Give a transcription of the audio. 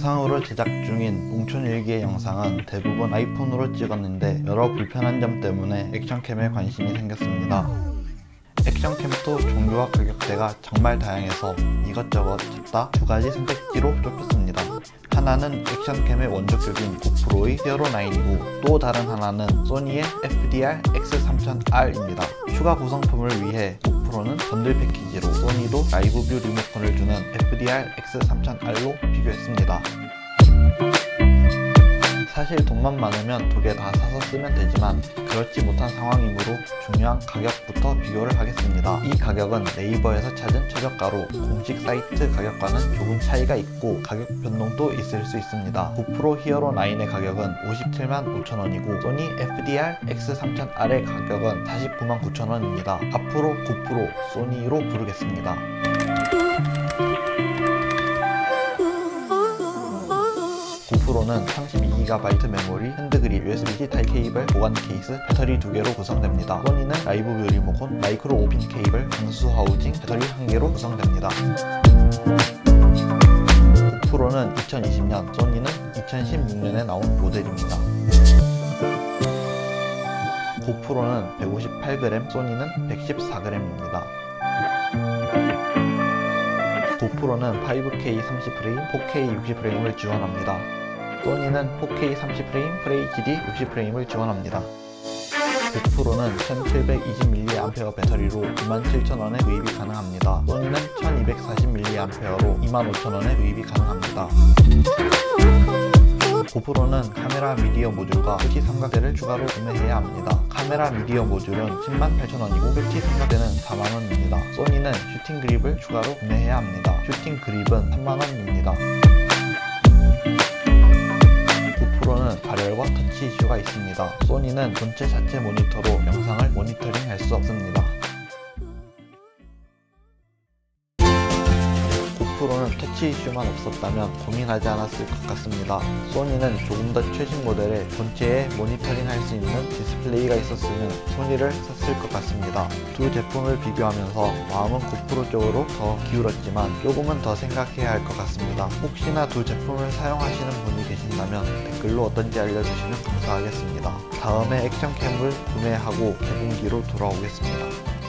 영상으로 제작 중인 농촌일기의 영상은 대부분 아이폰으로 찍었는데 여러 불편한 점 때문에 액션캠에 관심이 생겼습니다. 액션캠도 종류와 가격대가 정말 다양해서 이것저것 찾다 두 가지 선택지로 좁혔습니다. 하나는 액션캠의 원조급인 고프로의 히어로9이고 또 다른 하나는 소니의 FDR X3000R입니다. 추가 구성품을 위해 고 프로는 번들 패키지로 소니도 라이브 뷰 리모컨을 주는 FDR X3000R로 비교했습니다. 사실 돈만 많으면 두 개 다 사서 쓰면 되지만 그렇지 못한 상황이므로 중요한 가격부터 비교를 하겠습니다. 이 가격은 네이버에서 찾은 최저가로 공식 사이트 가격과는 조금 차이가 있고 가격 변동도 있을 수 있습니다. 고프로 히어로 9의 가격은 57만 5천원이고 소니 FDR X3000R의 가격은 49만 9천원입니다. 앞으로 고프로, 소니로 부르겠습니다. 고프로는 32GB 메모리, 핸드그립, USB-C 타입 케이블, 보관 케이스, 배터리 2개로 구성됩니다. 소니는 라이브 뷰 리모컨, 마이크로 오핀 케이블, 방수 하우징, 배터리 1개로 구성됩니다. 고프로는 2020년, 소니는 2016년에 나온 모델입니다. 고프로는 158g, 소니는 114g입니다. 고프로는 5K 30프레임, 4K 60프레임을 지원합니다. 소니는 4K 30프레임, FHD 60프레임을 지원합니다. 고프로는 1720mAh 배터리로 27,000원에 구입이 가능합니다. 소니는 1240mAh로 25,000원에 구입이 가능합니다. 고프로는 카메라 미디어 모듈과 표시 삼각대를 추가로 구매해야 합니다. 카메라 미디어 모듈은 108,000원이고 표시 삼각대는 4만원입니다. 소니는 슈팅 그립을 추가로 구매해야 합니다. 슈팅 그립은 3만원입니다. 이슈가 있습니다. 소니는 본체 자체 모니터로 영상을 모니터링 할 수 없습니다. 고프로는 터치 이슈만 없었다면 고민하지 않았을 것 같습니다. 소니는 조금 더 최신 모델에 본체에 모니터링 할 수 있는 디스플레이가 있었으면 소니를 샀을 것 같습니다. 두 제품을 비교하면서 마음은 고프로 쪽으로 더 기울었지만 조금은 더 생각해야 할 것 같습니다. 혹시나 두 제품을 사용하시는 분이 계신다면 댓글로 어떤지 알려주시면 감사하겠습니다. 다음에 액션 캠을 구매하고 개봉기로 돌아오겠습니다.